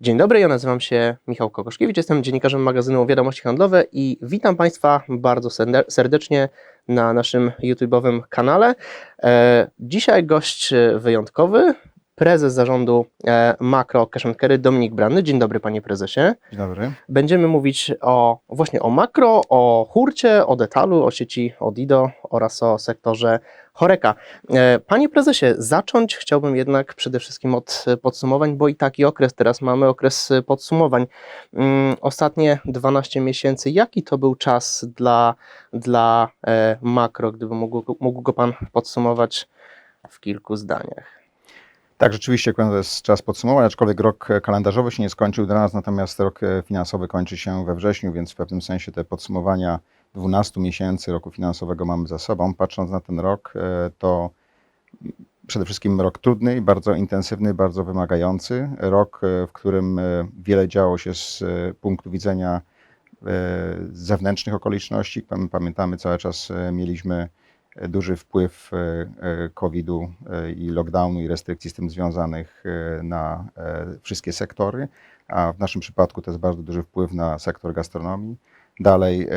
Dzień dobry, ja nazywam się Michał Kokoszkiewicz, jestem dziennikarzem magazynu Wiadomości Handlowe i witam Państwa bardzo serde- serdecznie na naszym YouTube'owym kanale. E, Dzisiaj gość wyjątkowy, prezes zarządu e, Makro Cash Carry Dominik Branny. Dzień dobry Panie Prezesie. Dzień dobry. Będziemy mówić o właśnie o makro, o hurcie, o detalu, o sieci Odido oraz o sektorze Horeka. E, Panie prezesie, zacząć chciałbym jednak przede wszystkim od podsumowań, bo i taki okres teraz mamy, okres podsumowań. Mm, Ostatnie 12 miesięcy, jaki to był czas dla, dla e, makro, gdyby mógł, mógł go Pan podsumować w kilku zdaniach? Tak, rzeczywiście to jest czas podsumować, aczkolwiek rok kalendarzowy się nie skończył dla nas, natomiast rok e, finansowy kończy się we wrześniu, więc w pewnym sensie te podsumowania 12 miesięcy roku finansowego mamy za sobą. Patrząc na ten rok, e, to przede wszystkim rok trudny, bardzo intensywny, bardzo wymagający. Rok, e, w którym wiele działo się z punktu widzenia zewnętrznych okoliczności. Pam- Pamiętamy, cały czas mieliśmy duży wpływ e, e, COVID-u e, i lockdownu i restrykcji z tym związanych na wszystkie sektory, a w naszym przypadku to jest bardzo duży wpływ na sektor gastronomii. Dalej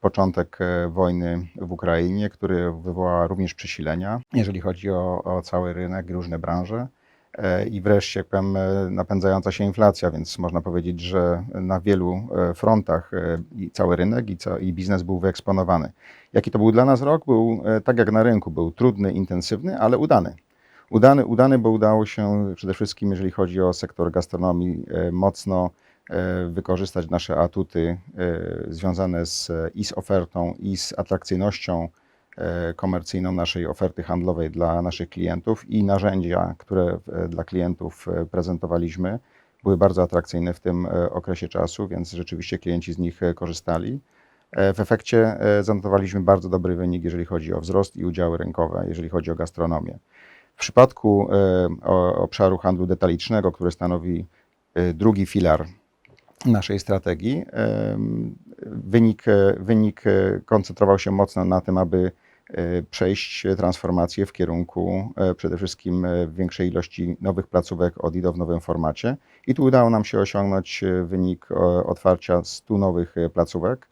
początek wojny w Ukrainie, który wywołała również przesilenia, jeżeli chodzi o, o cały rynek i różne branże. E, I wreszcie, jak powiem, e, napędzająca się inflacja, więc można powiedzieć, że na wielu e, frontach i cały rynek i, i biznes był wyeksponowany. Jaki to był dla nas rok? Był tak jak na rynku, był trudny, intensywny, ale udany. Udany, udany, bo udało się przede wszystkim, jeżeli chodzi o sektor gastronomii, mocno wykorzystać nasze atuty związane z, i z ofertą, i z atrakcyjnością komercyjną naszej oferty handlowej dla naszych klientów i narzędzia, które e, dla klientów e, prezentowaliśmy, były bardzo atrakcyjne w tym e, okresie czasu, więc rzeczywiście klienci z nich e, korzystali. E, W efekcie e, zanotowaliśmy bardzo dobry wynik, jeżeli chodzi o wzrost i udziały rynkowe, jeżeli chodzi o gastronomię. W przypadku e, obszaru handlu detalicznego, który stanowi e, drugi filar naszej strategii, wynik, e, wynik e, koncentrował się mocno na tym, aby e, przejść transformację w kierunku e, przede wszystkim e, większej ilości nowych placówek ODIDO w nowym formacie. I tu udało nam się osiągnąć e, wynik e, otwarcia 100 nowych e, placówek,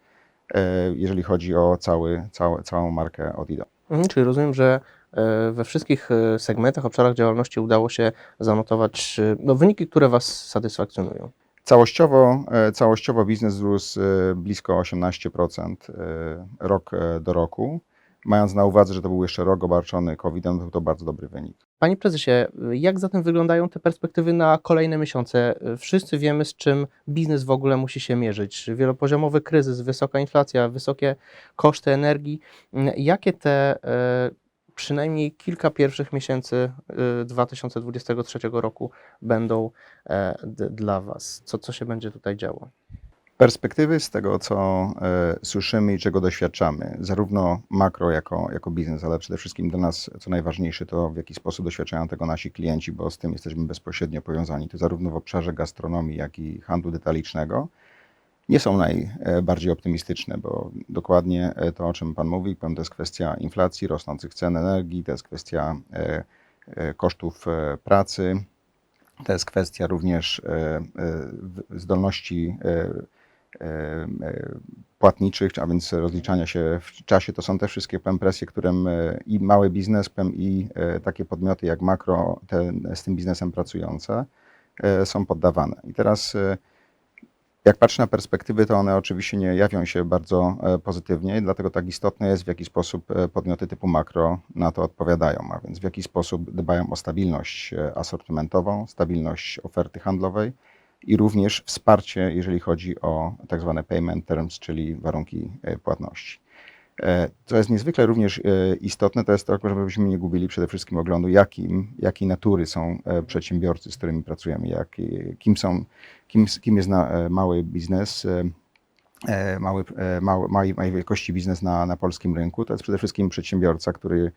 e, jeżeli chodzi o cały, całe, całą markę ODIDO. Mhm, Czyli rozumiem, że e, we wszystkich e, segmentach, obszarach działalności udało się zanotować e, no, wyniki, które Was satysfakcjonują. Całościowo, e, całościowo biznes wzrósł e, blisko 18% e, rok e, do roku. Mając na uwadze, że to był jeszcze rok obarczony COVID-em, był to bardzo dobry wynik. Panie prezesie, jak zatem wyglądają te perspektywy na kolejne miesiące? Wszyscy wiemy, z czym biznes w ogóle musi się mierzyć. Wielopoziomowy kryzys, wysoka inflacja, wysokie koszty energii. Jakie te e, przynajmniej kilka pierwszych miesięcy e, 2023 roku będą e, dla Was? Co, co się będzie tutaj działo? Perspektywy z tego, co e, słyszymy i czego doświadczamy, zarówno makro jako, jako biznes, ale przede wszystkim dla nas, co najważniejsze, to w jaki sposób doświadczają tego nasi klienci, bo z tym jesteśmy bezpośrednio powiązani. To zarówno w obszarze gastronomii, jak i handlu detalicznego. Nie są najbardziej optymistyczne, bo dokładnie e, to, o czym Pan mówi, to jest kwestia inflacji, rosnących cen energii, to jest kwestia e, e, kosztów e, pracy, to jest kwestia również e, e, zdolności e, e, e, płatniczych, a więc rozliczania się w czasie. To są te wszystkie presje, którym e, i mały biznes, i e, takie podmioty jak makro, te z tym biznesem pracujące, e, są poddawane. I teraz e, jak patrzę na perspektywy, to one oczywiście nie jawią się bardzo e, pozytywnie, dlatego tak istotne jest, w jaki sposób e, podmioty typu makro na to odpowiadają, a więc w jaki sposób dbają o stabilność e, asortymentową, stabilność oferty handlowej i również wsparcie, jeżeli chodzi o tak zwane payment terms, czyli warunki e, płatności. E, Co jest niezwykle również e, istotne, to jest to, żebyśmy nie gubili przede wszystkim oglądu, jakim, jakiej natury są przedsiębiorcy, z którymi pracujemy, jak, kim, są, kim, kim jest mały biznes, mały, mały, małej, wielkości biznes na, na polskim rynku. To jest przede wszystkim przedsiębiorca, który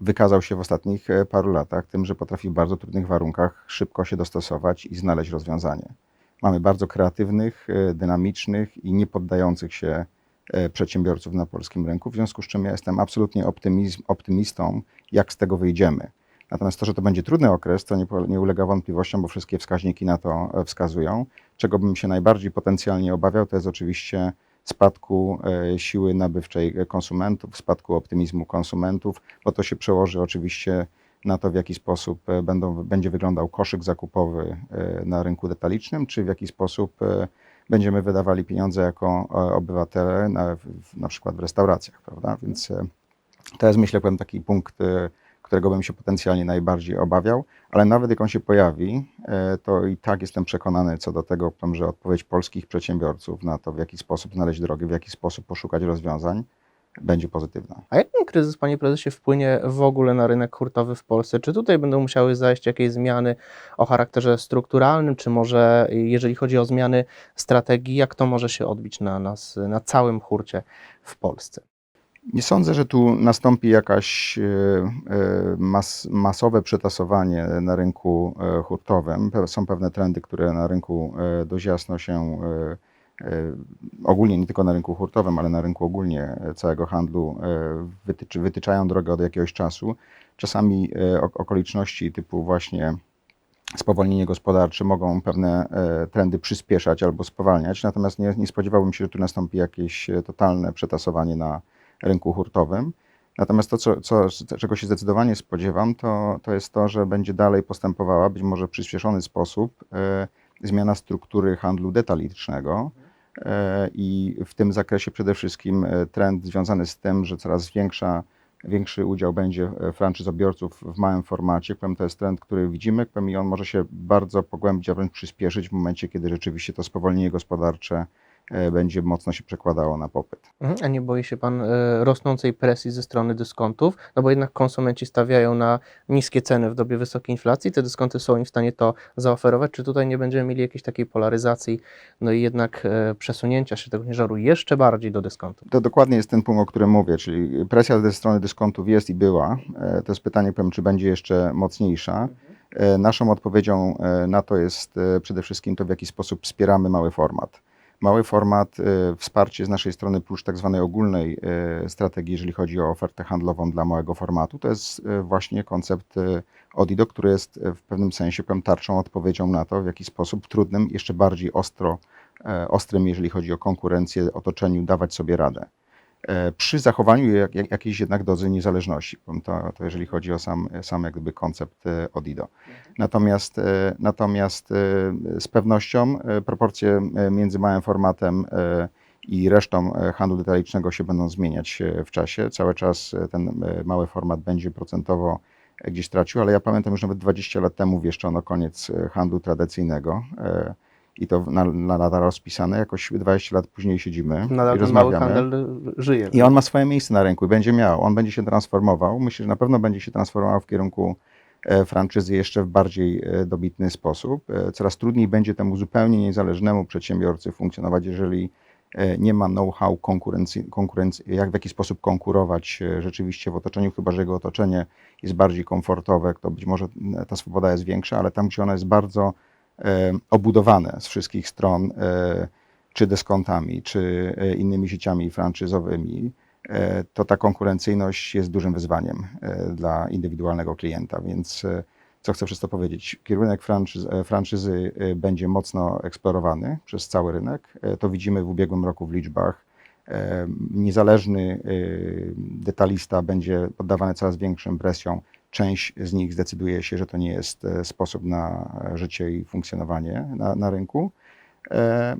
wykazał się w ostatnich e, paru latach tym, że potrafi w bardzo trudnych warunkach szybko się dostosować i znaleźć rozwiązanie. Mamy bardzo kreatywnych, e, dynamicznych i nie poddających się e, przedsiębiorców na polskim rynku, w związku z czym ja jestem absolutnie optymizm, optymistą, jak z tego wyjdziemy. Natomiast to, że to będzie trudny okres, to nie, nie ulega wątpliwościom, bo wszystkie wskaźniki na to e, wskazują. Czego bym się najbardziej potencjalnie obawiał, to jest oczywiście spadku e, siły nabywczej konsumentów, spadku optymizmu konsumentów, bo to się przełoży oczywiście na to, w jaki sposób e, będą, będzie wyglądał koszyk zakupowy e, na rynku detalicznym, czy w jaki sposób będziemy wydawali pieniądze jako obywatele, na, na przykład w restauracjach, prawda? Więc to jest, myślę, taki punkt, którego bym się potencjalnie najbardziej obawiał, ale nawet jak on się pojawi, e, to i tak jestem przekonany co do tego, że odpowiedź polskich przedsiębiorców na to, w jaki sposób znaleźć drogę, w jaki sposób poszukać rozwiązań, będzie pozytywna. A jak ten kryzys, panie prezesie, wpłynie w ogóle na rynek hurtowy w Polsce? Czy tutaj będą musiały zajść jakieś zmiany o charakterze strukturalnym, czy może jeżeli chodzi o zmiany strategii, jak to może się odbić na nas, na całym hurcie w Polsce? Nie sądzę, że tu nastąpi jakaś e, e, mas, masowe przetasowanie na rynku e, hurtowym. Są pewne trendy, które na rynku dość jasno się ogólnie, nie tylko na rynku hurtowym, ale na rynku ogólnie całego handlu wytyczy, wytyczają drogę od jakiegoś czasu. Czasami ok- okoliczności typu właśnie spowolnienie gospodarcze mogą pewne trendy przyspieszać albo spowalniać, natomiast nie, nie spodziewałbym się, że tu nastąpi jakieś totalne przetasowanie na rynku hurtowym. Natomiast to, co, co, czego się zdecydowanie spodziewam, to, to jest to, że będzie dalej postępowała, być może w przyspieszony sposób, e, zmiana struktury handlu detalicznego. E, I w tym zakresie przede wszystkim e, trend związany z tym, że coraz większa, większy udział będzie franczyzobiorców w małym formacie. Powiem, to jest trend, który widzimy powiem, i on może się bardzo pogłębić, a wręcz przyspieszyć w momencie, kiedy rzeczywiście to spowolnienie gospodarcze będzie mocno się przekładało na popyt. Mhm, A nie boi się pan e, rosnącej presji ze strony dyskontów? No bo jednak konsumenci stawiają na niskie ceny w dobie wysokiej inflacji, te dyskonty są im w stanie to zaoferować. Czy tutaj nie będziemy mieli jakiejś takiej polaryzacji, no i jednak e, przesunięcia się tego ciężaru jeszcze bardziej do dyskontów? To dokładnie jest ten punkt, o którym mówię, czyli presja ze strony dyskontów jest i była. E, To jest pytanie, powiem, czy będzie jeszcze mocniejsza. E, Naszą odpowiedzią e, na to jest e, przede wszystkim to, w jaki sposób wspieramy mały format. Mały format, e, wsparcie z naszej strony plus tak zwanej ogólnej e, strategii, jeżeli chodzi o ofertę handlową dla małego formatu, to jest e, właśnie koncept Odido, który jest w pewnym sensie powiem, tarczą, odpowiedzią na to, w jaki sposób trudnym, jeszcze bardziej ostro, ostrym, jeżeli chodzi o konkurencję, otoczeniu, dawać sobie radę przy zachowaniu jak, jak, jakiejś jednak dozy niezależności. To, to jeżeli chodzi o sam, sam jak gdyby koncept e, Odido. Natomiast, e, natomiast e, z pewnością e, proporcje e, między małym formatem e, i resztą e, handlu detalicznego się będą zmieniać e, w czasie. Cały czas e, ten e, mały format będzie procentowo e, gdzieś tracił, ale ja pamiętam już nawet 20 lat temu wieszczono koniec e, handlu tradycyjnego e, i to na, na lata rozpisane. Jakoś 20 lat później siedzimy Nadal i rozmawiamy. handel żyje. I on ma swoje miejsce na rynku i będzie miał. On będzie się transformował. Myślę, że na pewno będzie się transformował w kierunku e, franczyzy jeszcze w bardziej e, dobitny sposób. E, Coraz trudniej będzie temu zupełnie niezależnemu przedsiębiorcy funkcjonować, jeżeli e, nie ma know-how konkurencji, konkurencji, jak w jaki sposób konkurować e, rzeczywiście w otoczeniu, chyba że jego otoczenie jest bardziej komfortowe, to być może ta swoboda jest większa, ale tam, gdzie ona jest bardzo obudowane z wszystkich stron, e, czy dyskontami, czy e, innymi sieciami franczyzowymi, e, to ta konkurencyjność jest dużym wyzwaniem e, dla indywidualnego klienta. Więc e, co chcę przez to powiedzieć? Kierunek franczyz, e, franszyzy e, będzie mocno eksplorowany przez cały rynek. E, To widzimy w ubiegłym roku w liczbach. E, Niezależny e, detalista będzie poddawany coraz większym presjom. Część z nich zdecyduje się, że to nie jest e, sposób na e, życie i funkcjonowanie na, na rynku. E,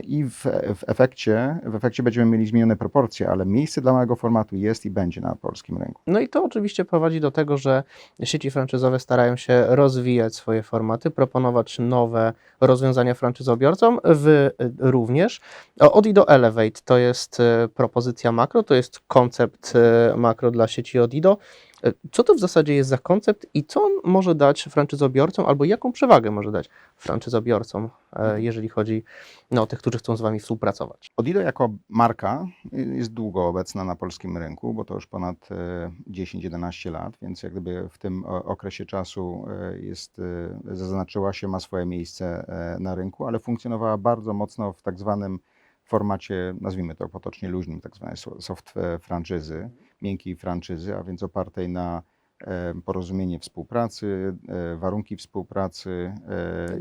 I w, w, efekcie, w efekcie będziemy mieli zmienione proporcje, ale miejsce dla małego formatu jest i będzie na polskim rynku. No i to oczywiście prowadzi do tego, że sieci franczyzowe starają się rozwijać swoje formaty, proponować nowe rozwiązania franczyzobiorcom. Wy również. O, Odido Elevate to jest propozycja makro, to jest koncept makro dla sieci Odido. Y, Co to w zasadzie jest za koncept i co on może dać franczyzobiorcom, albo jaką przewagę może dać franczyzobiorcom, e, jeżeli chodzi no, o tych, którzy chcą z Wami współpracować? Odido jako marka jest długo obecna na polskim rynku, bo to już ponad e, 10-11 lat, więc jak gdyby w tym okresie czasu e, jest, e, zaznaczyła się, ma swoje miejsce e, na rynku, ale funkcjonowała bardzo mocno w tak zwanym formacie, nazwijmy to potocznie luźnym, tak zwanej so- soft e, franczyzy, miękkiej franczyzy, a więc opartej na e, porozumienie współpracy, e, warunki współpracy.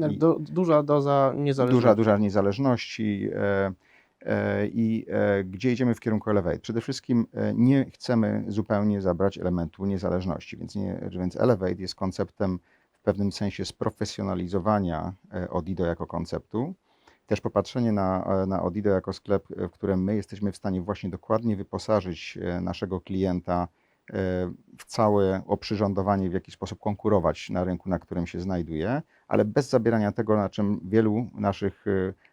e, do, duża doza niezależności. duża, duża niezależności i gdzie idziemy w kierunku Elevate. Przede wszystkim nie chcemy zupełnie zabrać elementu niezależności, więc, nie, więc Elevate jest konceptem w pewnym sensie sprofesjonalizowania Odido jako konceptu. Też popatrzenie na, e, na Odido jako sklep, e, w którym my jesteśmy w stanie właśnie dokładnie wyposażyć e, naszego klienta w całe oprzyrządowanie, w jaki sposób konkurować na rynku, na którym się znajduje, ale bez zabierania tego, na czym wielu naszych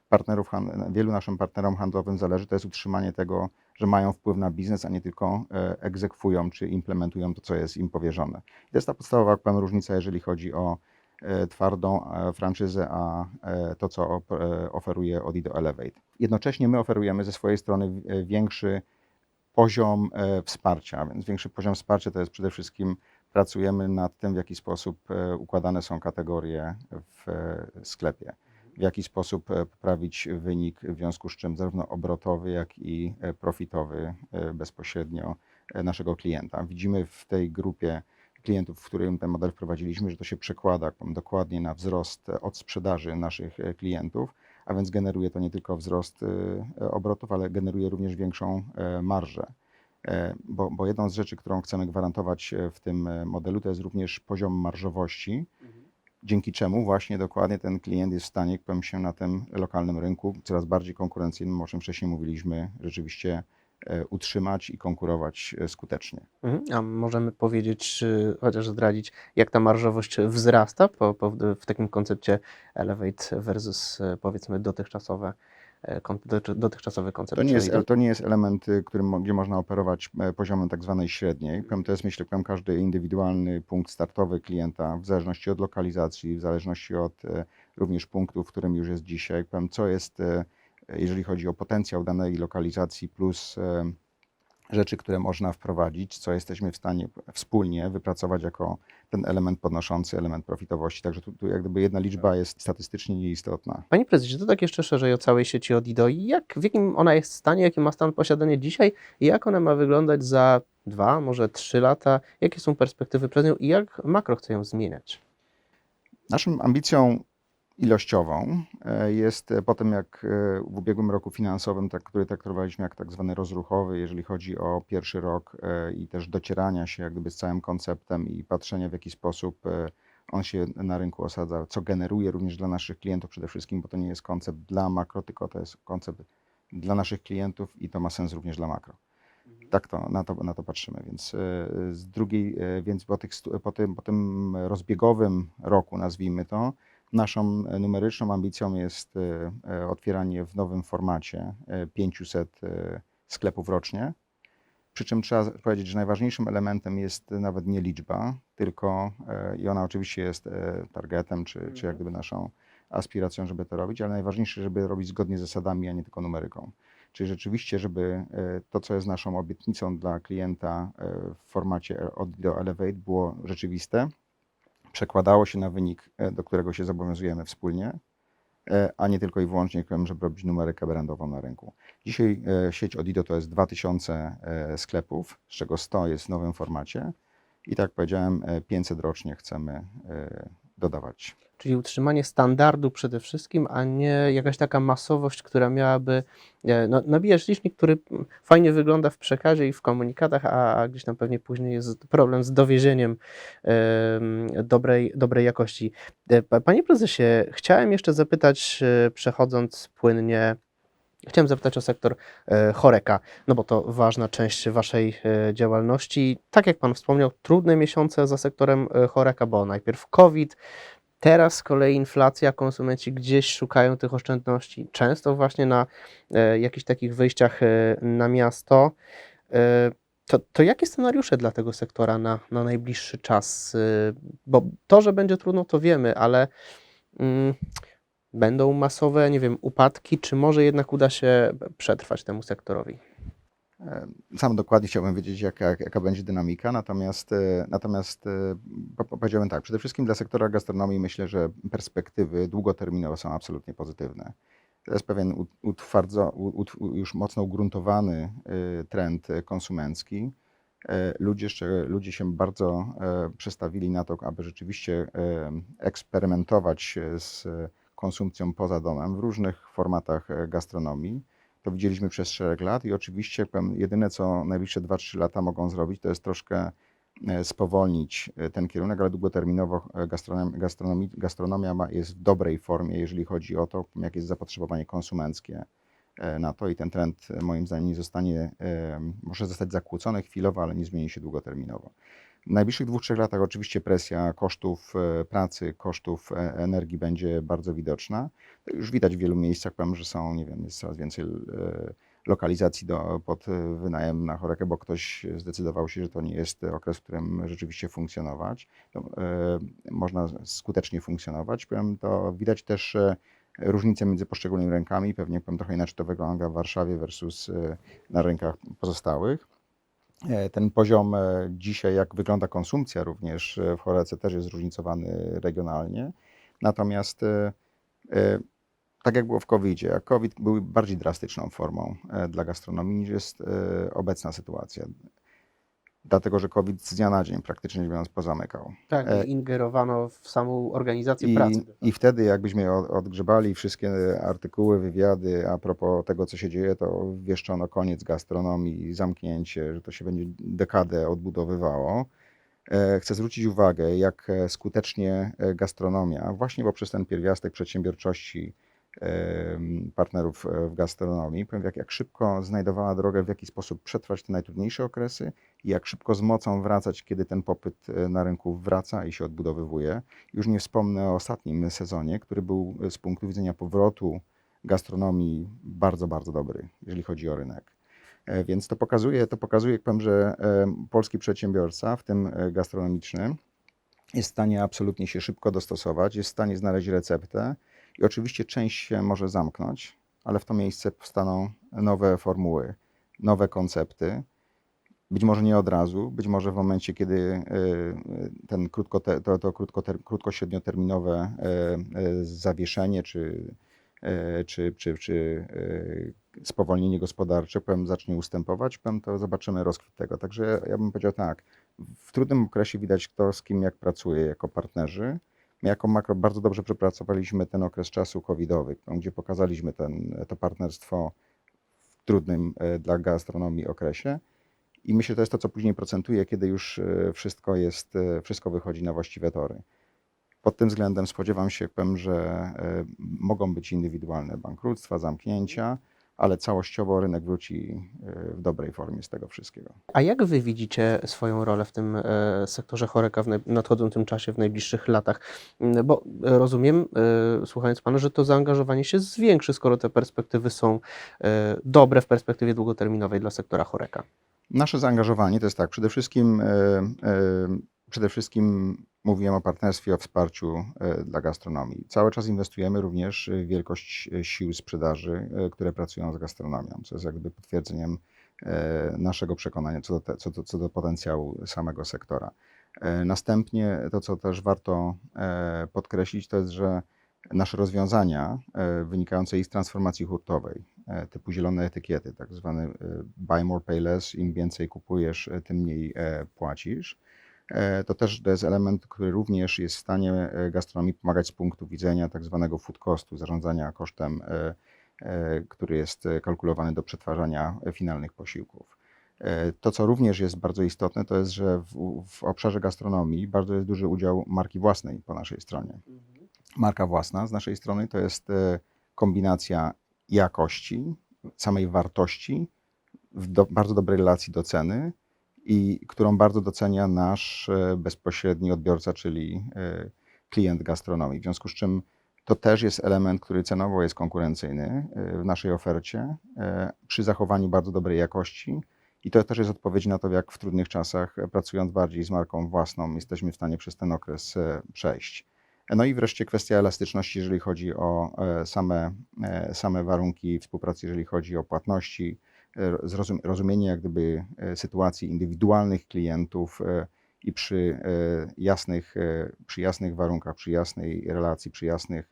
partnerów, wielu naszym partnerom handlowym zależy, to jest utrzymanie tego, że mają wpływ na biznes, a nie tylko egzekwują czy implementują to, co jest im powierzone. To jest ta podstawowa różnica, jeżeli chodzi o twardą e, franczyzę, a e, to, co e, oferuje Odido Elevate. Jednocześnie my oferujemy ze swojej strony e, większy poziom e, wsparcia, więc większy poziom wsparcia to jest przede wszystkim pracujemy nad tym, w jaki sposób e, układane są kategorie w e, sklepie, w jaki sposób e, poprawić wynik, w związku z czym zarówno obrotowy, jak i e, profitowy e, bezpośrednio e, naszego klienta. Widzimy w tej grupie klientów, w którym ten model wprowadziliśmy, że to się przekłada dokładnie na wzrost e, od sprzedaży naszych e, klientów, a więc generuje to nie tylko wzrost e, obrotów, ale generuje również większą marżę. Bo, bo jedną z rzeczy, którą chcemy gwarantować w tym modelu, to jest również poziom marżowości, dzięki czemu właśnie dokładnie ten klient jest w stanie, jak powiem się na tym lokalnym rynku, coraz bardziej konkurencyjnym, o czym wcześniej mówiliśmy, rzeczywiście utrzymać i konkurować e, skutecznie. Mhm. A możemy powiedzieć, czy chociaż zdradzić, jak ta marżowość wzrasta po, po, w takim koncepcie Elevate versus e, powiedzmy dotychczasowe, e, dotychczasowy koncept. To nie, jest, to nie jest element, y, którym, gdzie można operować e, poziomem tak zwanej średniej. To jest myślę, powiem, każdy indywidualny punkt startowy klienta, w zależności od lokalizacji, w zależności od e, również punktu, w którym już jest dzisiaj. Co jest, e, jeżeli chodzi o potencjał danej lokalizacji plus e, rzeczy, które można wprowadzić, co jesteśmy w stanie wspólnie wypracować jako ten element podnoszący element profitowości. Także tu, tu jak gdyby jedna liczba jest statystycznie nieistotna. Panie prezesie, to tak jeszcze szerzej o całej sieci Odido. Jak, w jakim ona jest stanie, jaki ma stan posiadania dzisiaj i jak ona ma wyglądać za dwa, może trzy lata? Jakie są perspektywy przed nią i jak makro chce ją zmieniać? Naszą ambicją ilościową e, jest e, po tym, jak e, w ubiegłym roku finansowym, tak, który traktowaliśmy jak tak zwany rozruchowy, jeżeli chodzi o pierwszy rok i też docierania się jak gdyby z całym konceptem i patrzenia w jaki sposób on się na rynku osadza, co generuje również dla naszych klientów przede wszystkim, bo to nie jest koncept dla makro, tylko to jest koncept dla naszych klientów i to ma sens również dla makro. Tak to, na, to, na to patrzymy. Więc z drugiej, więc po, tych, po, tym, po tym rozbiegowym roku, nazwijmy to, naszą e, numeryczną ambicją jest e, e, otwieranie w nowym formacie e, 500 e, sklepów rocznie. Przy czym trzeba powiedzieć, że najważniejszym elementem jest nawet nie liczba, tylko i ona oczywiście jest targetem, czy, czy jak gdyby naszą aspiracją, żeby to robić, ale najważniejsze, żeby robić zgodnie z zasadami, a nie tylko numeryką. Czyli rzeczywiście, żeby to, co jest naszą obietnicą dla klienta w formacie od do Elevate było rzeczywiste, przekładało się na wynik, e, do którego się zobowiązujemy wspólnie, e, a nie tylko i wyłącznie, żeby robić numerykę brandową na rynku. Dzisiaj e, sieć Odido to jest 2000 e, sklepów, z czego 100 jest w nowym formacie i tak jak powiedziałem, e, 500 rocznie chcemy dodawać. Czyli utrzymanie standardu przede wszystkim, a nie jakaś taka masowość, która miałaby e, no, nabijać licznik, który fajnie wygląda w przekazie i w komunikatach, a, a gdzieś tam pewnie później jest problem z dowiezieniem em, dobrej, dobrej jakości. E, pa- Panie prezesie, chciałem jeszcze zapytać, e, przechodząc płynnie, chciałem zapytać o sektor e, choreka, no bo to ważna część Waszej e, działalności. Tak jak Pan wspomniał, trudne miesiące za sektorem e, choreka, bo najpierw COVID, Teraz z kolei inflacja, konsumenci gdzieś szukają tych oszczędności, często właśnie na e, jakichś takich wyjściach e, na miasto. E, to, to jakie scenariusze dla tego sektora na, na najbliższy czas? E, bo to, że będzie trudno, to wiemy, ale mm, będą masowe, nie wiem, upadki, czy może jednak uda się przetrwać temu sektorowi? E, Sam dokładnie chciałbym wiedzieć, jaka, jaka będzie dynamika, natomiast, e, natomiast e, po- po- powiedziałbym tak, przede wszystkim dla sektora gastronomii myślę, że perspektywy długoterminowe są absolutnie pozytywne. To jest pewien utwardzo, już mocno ugruntowany trend konsumencki. Ludzie, jeszcze, ludzie się bardzo przestawili na to, aby rzeczywiście eksperymentować z konsumpcją poza domem w różnych formatach gastronomii. To widzieliśmy przez szereg lat i oczywiście powiem, jedyne, co najbliższe 2-3 lata mogą zrobić, to jest troszkę e, spowolnić e, ten kierunek, ale długoterminowo e, gastronomia, gastronomia, gastronomia ma, jest w dobrej formie, jeżeli chodzi o to, jakie jest zapotrzebowanie konsumenckie na to i ten trend moim zdaniem nie zostanie, może zostać zakłócony chwilowo, ale nie zmieni się długoterminowo. W najbliższych dwóch, trzech latach oczywiście presja kosztów e, pracy, kosztów e, energii będzie bardzo widoczna. To już widać w wielu miejscach, powiem, że są, nie wiem, jest coraz więcej e, lokalizacji do, pod wynajem na chorekę, bo ktoś zdecydował się, że to nie jest okres, w którym rzeczywiście funkcjonować. No, e, można skutecznie funkcjonować. Powiem, to widać też różnice między poszczególnymi rynkami. Pewnie powiem, trochę inaczej to wygląda w Warszawie versus na rynkach pozostałych. E, Ten poziom e, dzisiaj, jak wygląda konsumpcja również e, w chorece, też jest zróżnicowany regionalnie. Natomiast tak jak było w COVID-zie, COVID był bardziej drastyczną formą dla gastronomii niż jest obecna sytuacja. Dlatego, że COVID z dnia na dzień praktycznie biorąc pozamykał. Tak, E, ingerowano w samą organizację I, pracy. I wtedy, jakbyśmy od- odgrzebali wszystkie artykuły, wywiady a propos tego, co się dzieje, to wieszczono koniec gastronomii, zamknięcie, że to się będzie dekadę odbudowywało. E, Chcę zwrócić uwagę, jak e, skutecznie e, gastronomia, właśnie poprzez ten pierwiastek przedsiębiorczości partnerów e, w gastronomii, powiem, jak, jak szybko znajdowała drogę, w jaki sposób przetrwać te najtrudniejsze okresy i jak szybko z mocą wracać, kiedy ten popyt e, na rynku wraca i się odbudowywuje. Już nie wspomnę o ostatnim sezonie, który był e, z punktu widzenia powrotu gastronomii bardzo, bardzo dobry, jeżeli chodzi o rynek. Więc to pokazuje, to pokazuje, jak powiem, że polski przedsiębiorca, w tym gastronomiczny, jest w stanie absolutnie się szybko dostosować, jest w stanie znaleźć receptę i oczywiście część się może zamknąć, ale w to miejsce powstaną nowe formuły, nowe koncepty. Być może nie od razu, być może w momencie, kiedy e, ten to, to krótko, krótko-średnioterminowe e, e, zawieszenie czy, czy, czy, czy spowolnienie gospodarcze powiem, zacznie ustępować, powiem, to zobaczymy rozkwit tego. Także ja bym powiedział tak, w trudnym okresie widać kto z kim jak pracuje jako partnerzy. My jako makro bardzo dobrze przepracowaliśmy ten okres czasu covidowy, gdzie pokazaliśmy ten, to partnerstwo w trudnym e, dla gastronomii okresie. I myślę, że to jest to, co później procentuje, kiedy już e, wszystko jest, e, wszystko wychodzi na właściwe tory. Pod tym względem spodziewam się, powiem, że mogą być indywidualne bankructwa, zamknięcia, ale całościowo rynek wróci e, w dobrej formie z tego wszystkiego. A jak wy widzicie swoją rolę w tym e, sektorze choreka w nadchodzącym czasie, w najbliższych latach? Mm, Bo rozumiem, e, słuchając pana, że to zaangażowanie się zwiększy, skoro te perspektywy są dobre w perspektywie długoterminowej dla sektora choreka. Nasze zaangażowanie to jest tak, przede wszystkim, przede wszystkim mówiłem o partnerstwie, o wsparciu e, dla gastronomii. Cały czas inwestujemy również w wielkość e, sił sprzedaży, e, które pracują z gastronomią, co jest jakby potwierdzeniem e, naszego przekonania co do, te, co, do, co do potencjału samego sektora. E, Następnie to, co też warto e, podkreślić, to jest, że nasze rozwiązania e, wynikające z transformacji hurtowej, e, typu zielone etykiety, tak zwane e, buy more, pay less, im więcej kupujesz, e, tym mniej e, płacisz. E, To też to jest element, który również jest w stanie e, gastronomii pomagać z punktu widzenia tak zwanego food costu, zarządzania kosztem, e, który jest kalkulowany do przetwarzania finalnych posiłków. To, co również jest bardzo istotne, to jest, że w, w obszarze gastronomii bardzo jest duży udział marki własnej po naszej stronie. Marka własna z naszej strony to jest kombinacja jakości, samej wartości, w do, bardzo dobrej relacji do ceny i którą bardzo docenia nasz e, bezpośredni odbiorca, czyli e, klient gastronomii. W związku z czym to też jest element, który cenowo jest konkurencyjny e, w naszej ofercie przy zachowaniu bardzo dobrej jakości. I to też jest odpowiedź na to, jak w trudnych czasach, pracując bardziej z marką własną, jesteśmy w stanie przez ten okres przejść. No i wreszcie kwestia elastyczności, jeżeli chodzi o same, same warunki współpracy, jeżeli chodzi o płatności, rozumienie jak gdyby e, sytuacji indywidualnych klientów e, i przy e, jasnych, przy jasnych warunkach, przy jasnej relacji, przy jasnych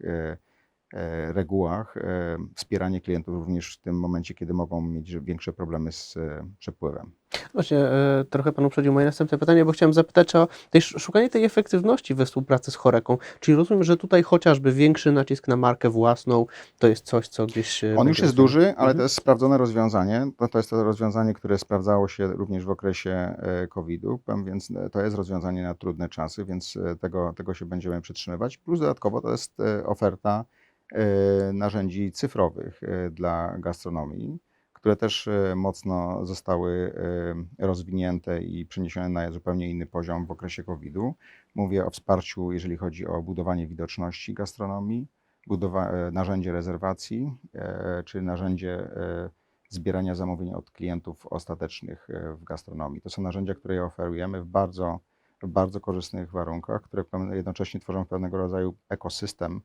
regułach e, wspieranie klientów również w tym momencie, kiedy mogą mieć większe problemy z e, przepływem. Właśnie e, trochę Pan uprzedził moje następne pytanie, bo chciałem zapytać o tej, szukanie tej efektywności we współpracy z Horeką. Czyli rozumiem, że tutaj chociażby większy nacisk na markę własną to jest coś, co gdzieś... e, On już jest duży, ale Mhm. to jest sprawdzone rozwiązanie. To, to jest to rozwiązanie, które sprawdzało się również w okresie e, COVID-u, więc e, to jest rozwiązanie na trudne czasy, więc e, tego, tego się będziemy przytrzymywać. Plus dodatkowo to jest e, oferta e, narzędzi cyfrowych e, dla gastronomii, które też e, mocno zostały e, rozwinięte i przeniesione na zupełnie inny poziom w okresie COVID-u. Mówię o wsparciu, jeżeli chodzi o budowanie widoczności gastronomii, e, narzędzie rezerwacji, e, czy narzędzie e, zbierania zamówień od klientów ostatecznych e, w gastronomii. To są narzędzia, które je oferujemy w bardzo, w bardzo korzystnych warunkach, które jednocześnie tworzą pewnego rodzaju ekosystem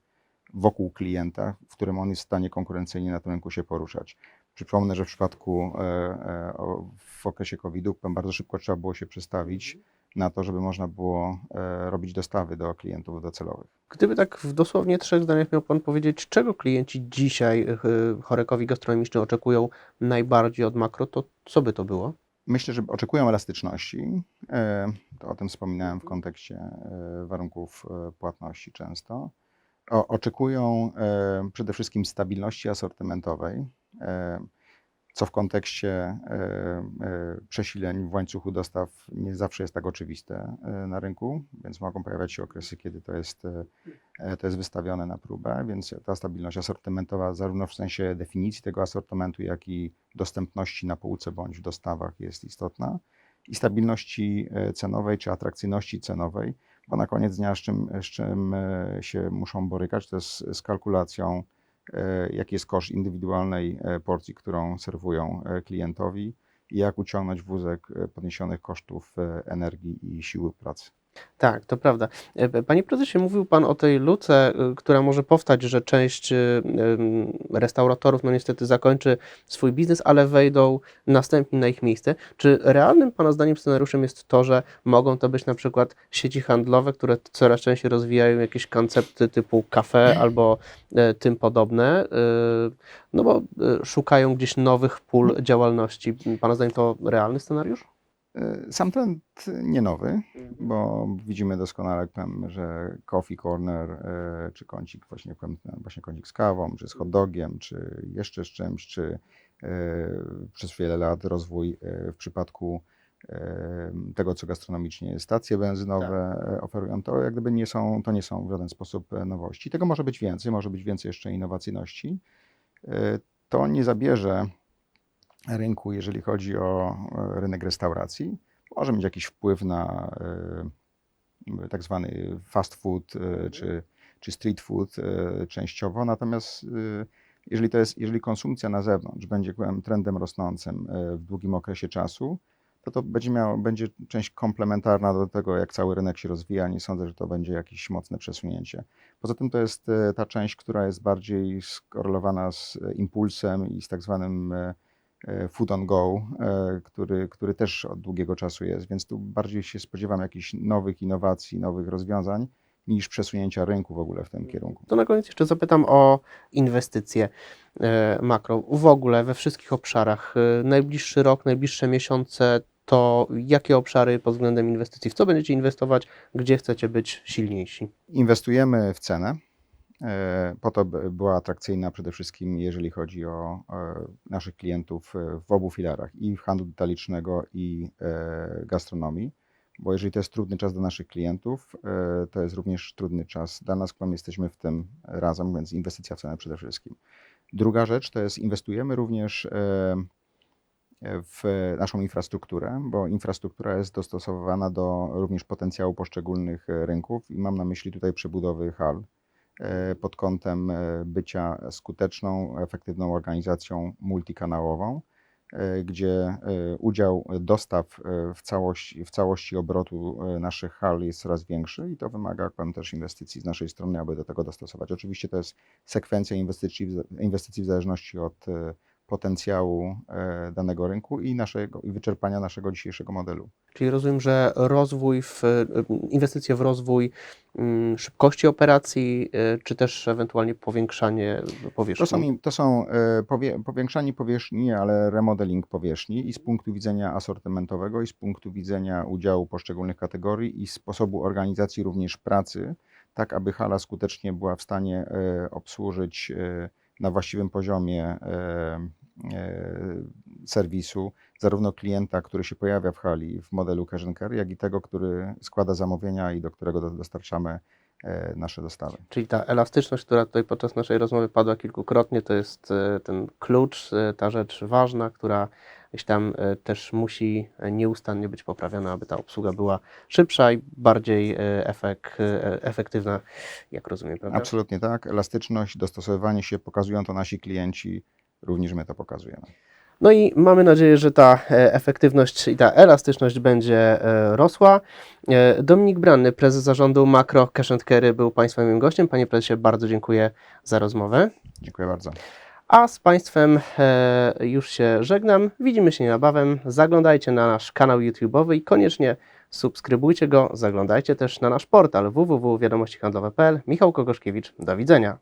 wokół klienta, w którym on jest w stanie konkurencyjnie na tym rynku się poruszać. Przypomnę, że w przypadku e, e, w okresie COVID-u bardzo szybko trzeba było się przestawić na to, żeby można było e, robić dostawy do klientów docelowych. Gdyby tak w dosłownie trzech zdaniach miał Pan powiedzieć, czego klienci dzisiaj e, Horekowi gastronomicznym oczekują najbardziej od makro, to co by to było? Myślę, że oczekują elastyczności. To o tym wspominałem w kontekście warunków płatności często. O, oczekują e, przede wszystkim stabilności asortymentowej, e, co w kontekście e, e, przesileń w łańcuchu dostaw nie zawsze jest tak oczywiste e, na rynku, więc mogą pojawiać się okresy, kiedy to jest, e, e, to jest wystawione na próbę, więc ta stabilność asortymentowa, zarówno w sensie definicji tego asortymentu, jak i dostępności na półce bądź w dostawach jest istotna. I stabilności e, cenowej czy atrakcyjności cenowej, bo na koniec dnia z czym, z czym e, się muszą borykać, to jest z kalkulacją, e, jaki jest koszt indywidualnej e, porcji, którą serwują klientowi i jak uciągnąć wózek podniesionych kosztów energii i siły pracy. Tak, to prawda. E, Panie prezesie, mówił Pan o tej luce, y, która może powstać, że część ym, restauratorów no niestety zakończy swój biznes, ale wejdą następni na ich miejsce. Czy realnym Pana zdaniem scenariuszem jest to, że mogą to być na przykład sieci handlowe, które coraz częściej rozwijają jakieś koncepty typu kafe albo e, tym podobne, no bo szukają gdzieś nowych pól działalności. Pana zdaniem to realny scenariusz? E, Sam trend nie nowy, bo widzimy doskonale, że coffee corner, e, czy kącik właśnie, właśnie kącik z kawą, czy z hot dogiem, czy jeszcze z czymś, czy e, przez wiele lat rozwój w przypadku tego, co gastronomicznie stacje benzynowe e, oferują, to jak gdyby nie są, to nie są w żaden sposób nowości. Tego może być więcej, może być więcej jeszcze innowacyjności. To nie zabierze rynku, jeżeli chodzi o e, rynek restauracji, może mieć jakiś wpływ na e, tak zwany fast food e, czy, czy street food częściowo. Natomiast jeżeli, to jest, jeżeli konsumpcja na zewnątrz będzie trendem rosnącym w długim okresie czasu, to to będzie, miało, będzie część komplementarna do tego, jak cały rynek się rozwija. Nie sądzę, że to będzie jakieś mocne przesunięcie. Poza tym to jest ta część, która jest bardziej skorelowana z impulsem i z tak zwanym food on go, e, który, który też od długiego czasu jest, więc tu bardziej się spodziewam jakichś nowych innowacji, nowych rozwiązań niż przesunięcia rynku w ogóle w tym kierunku. To na koniec jeszcze zapytam o inwestycje e, makro. W ogóle we wszystkich obszarach. E, Najbliższy rok, najbliższe miesiące to jakie obszary pod względem inwestycji? W co będziecie inwestować? Gdzie chcecie być silniejsi? Inwestujemy w cenę, e, po to, by była atrakcyjna przede wszystkim, jeżeli chodzi o e, naszych klientów e, w obu filarach, i w handlu detalicznego, i e, gastronomii. Bo jeżeli to jest trudny czas dla naszych klientów, e, to jest również trudny czas dla nas, którym jesteśmy w tym razem, więc inwestycja w cenę przede wszystkim. Druga rzecz to jest inwestujemy również e, w naszą infrastrukturę, bo infrastruktura jest dostosowywana do również potencjału poszczególnych e, rynków i mam na myśli tutaj przebudowy hal e, pod kątem e, bycia skuteczną, efektywną organizacją multikanałową, e, gdzie e, udział dostaw e, w całości, w całości obrotu e, naszych hal jest coraz większy i to wymaga jak powiem, też inwestycji z naszej strony, aby do tego dostosować. Oczywiście to jest sekwencja inwestycji, inwestycji w zależności od e, potencjału e, danego rynku i, naszego, i wyczerpania naszego dzisiejszego modelu. Czyli rozumiem, że rozwój, w, y, inwestycje w rozwój mm, szybkości operacji, y, czy też ewentualnie powiększanie powierzchni? To są, to są e, powie, powiększanie powierzchni, ale remodeling powierzchni i z punktu widzenia asortymentowego, i z punktu widzenia udziału poszczególnych kategorii i sposobu organizacji również pracy, tak aby hala skutecznie była w stanie e, obsłużyć e, na właściwym poziomie e, e, serwisu zarówno klienta, który się pojawia w hali w modelu cash and carry, jak i tego, który składa zamówienia i do którego do- dostarczamy e, nasze dostawy. Czyli ta elastyczność, która tutaj podczas naszej rozmowy padła kilkukrotnie, to jest ten klucz, ta rzecz ważna, która gdzieś tam e, też musi e, nieustannie być poprawiana, aby ta obsługa była szybsza i bardziej e, efek, efektywna, jak rozumiem, prawda? Absolutnie tak. Elastyczność, dostosowywanie się, pokazują to nasi klienci, również my to pokazujemy. No i mamy nadzieję, że ta efektywność i ta elastyczność będzie rosła. Dominik Branny, prezes zarządu Makro Cash Carry był Państwa moim gościem. Panie prezesie, bardzo dziękuję za rozmowę. Dziękuję bardzo. A z Państwem e, już się żegnam. Widzimy się niebawem. Zaglądajcie na nasz kanał YouTube'owy i koniecznie subskrybujcie go. Zaglądajcie też na nasz portal www.wiadomościhandlowe.pl. Michał Kogoszkiewicz, do widzenia.